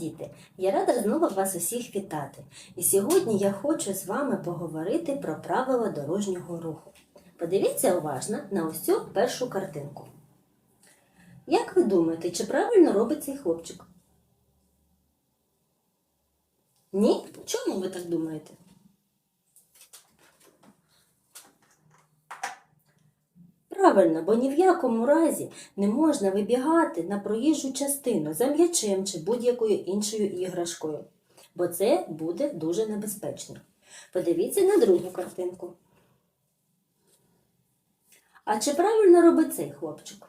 діти! Я рада знову вас усіх вітати. І сьогодні я хочу з вами поговорити про правила дорожнього руху. Подивіться уважно на цю першу картинку. Як ви думаєте, чи правильно робить цей хлопчик? Ні? Чому ви так думаєте? Правильно, бо ні в якому разі не можна вибігати на проїжджу частину за м'ячем чи будь-якою іншою іграшкою, бо це буде дуже небезпечно. Подивіться на другу картинку. А чи правильно робить цей хлопчик?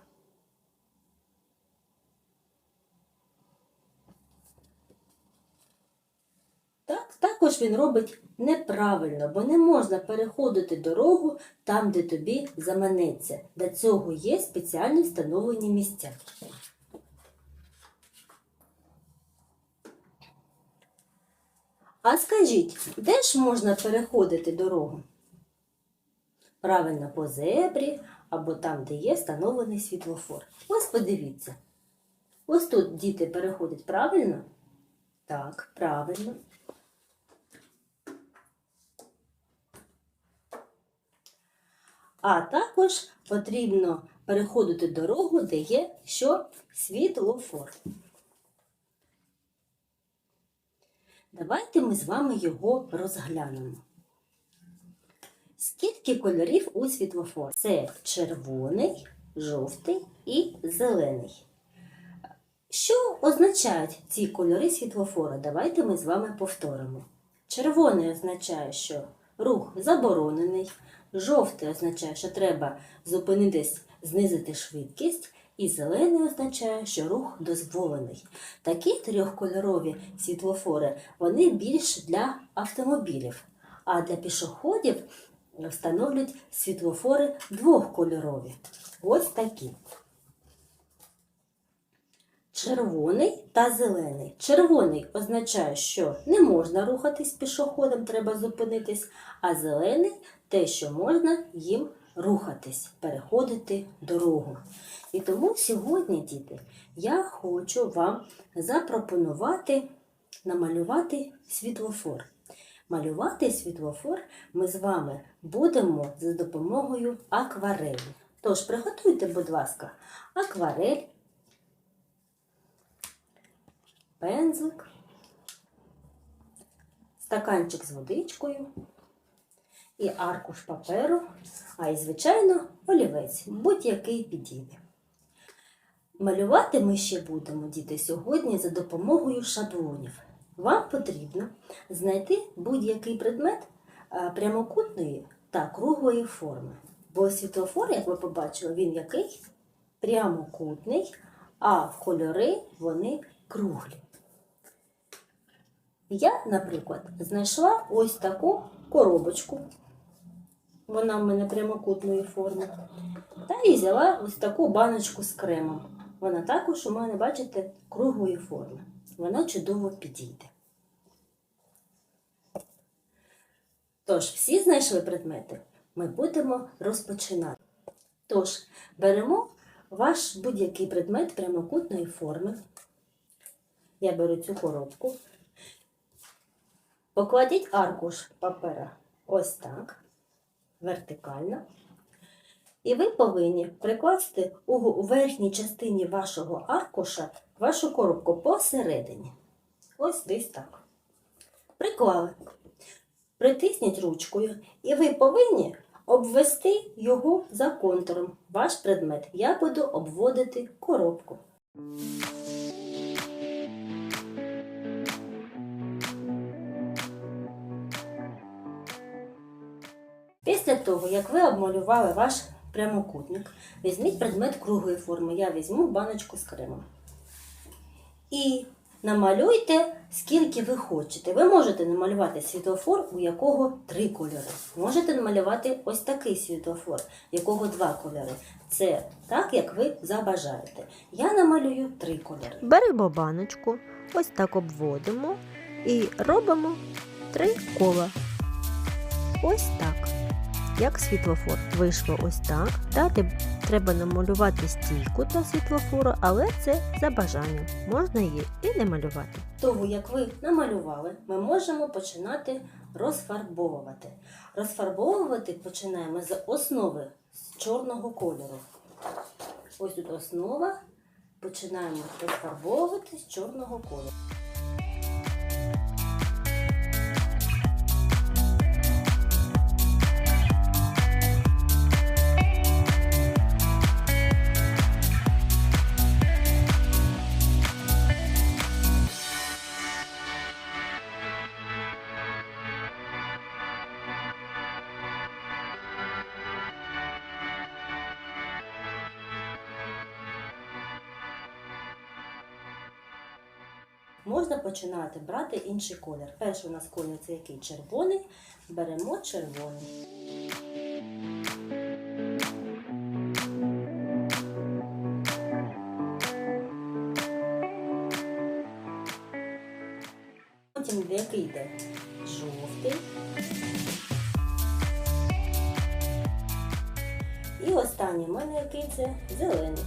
Так, він робить неправильно, бо не можна переходити дорогу там, де тобі заманеться. Для цього є спеціальні встановлені місця. А скажіть, де ж можна переходити дорогу? Правильно, по зебрі або там, де є встановлений світлофор. Ось подивіться. Ось тут діти переходять правильно? Так, правильно. А також потрібно переходити дорогу, де є що світлофор. Давайте ми з вами його розглянемо. Скільки кольорів у світлофор? Це червоний, жовтий і зелений. Що означають ці кольори світлофора? Давайте ми з вами повторимо. Червоний означає, що рух заборонений. Жовтий означає, що треба зупинитись, знизити швидкість. І зелений означає, що рух дозволений. Такі трьохкольорові світлофори вони більш для автомобілів, а для пішоходів встановлюють світлофори двохкольорові. Ось такі. Червоний та зелений. Червоний означає, що не можна рухатись пішоходом, треба зупинитись, а зелений те, що можна їм рухатись, переходити дорогу. І тому сьогодні, діти, я хочу вам запропонувати намалювати світлофор. Малювати світлофор ми з вами будемо за допомогою акварелі. Тож приготуйте, будь ласка, акварель, пензлик, стаканчик з водичкою і аркуш паперу, а і, звичайно, олівець, будь-який підійде. Малювати ми ще будемо, діти, сьогодні за допомогою шаблонів. Вам потрібно знайти будь-який предмет прямокутної та круглої форми. Бо світлофор, як ви побачили, він який? Прямокутний, а кольори вони круглі. Я, наприклад, знайшла ось таку коробочку. Вона в мене прямокутної форми. Та і взяла ось таку баночку з кремом. Вона також у мене, бачите, круглої форми. Вона чудово підійде. Тож, всі знайшли предмети? Ми будемо розпочинати. Тож, беремо ваш будь-який предмет прямокутної форми. Я беру цю коробку. Покладіть аркуш папера ось так, вертикально. І ви повинні прикласти у верхній частині вашого аркуша вашу коробку посередині. Ось десь так. Приклали. Притисніть ручкою, і ви повинні обвести його за контуром. Ваш предмет. Я буду обводити коробку. Після того, як ви обмалювали ваш прямокутник, візьміть предмет круглої форми. Я візьму баночку з кремом. І намалюйте, скільки ви хочете. Ви можете намалювати світлофор, у якого три кольори. Можете намалювати ось такий світлофор, якого два кольори. Це так, як ви забажаєте. Я намалюю три кольори. Беремо баночку, ось так обводимо і робимо три кола. Ось так. Як світлофор. Вийшло ось так. Далі треба намалювати стійку для світлофору, але це за бажанням. Можна її і не малювати. Того, як ви намалювали, ми можемо починати розфарбовувати. Розфарбовувати починаємо з основи з чорного кольору. Ось тут основа. Починаємо розфарбовувати з чорного кольору. Можна починати брати інший колір. Перший у нас колір це який червоний. Беремо червоний. Потім який йде жовтий. І останній в мене який це зелений.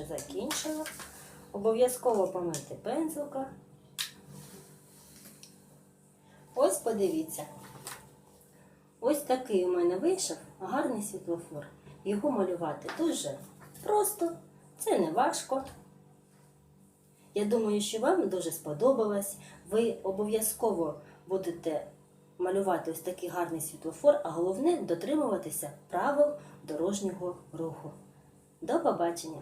Вже закінчила. Обов'язково помити пензлика. Ось подивіться. Ось такий у мене вийшов гарний світлофор. Його малювати дуже просто, це не важко. Я думаю, що вам дуже сподобалось. Ви обов'язково будете малювати ось такий гарний світлофор, а головне дотримуватися правил дорожнього руху. До побачення!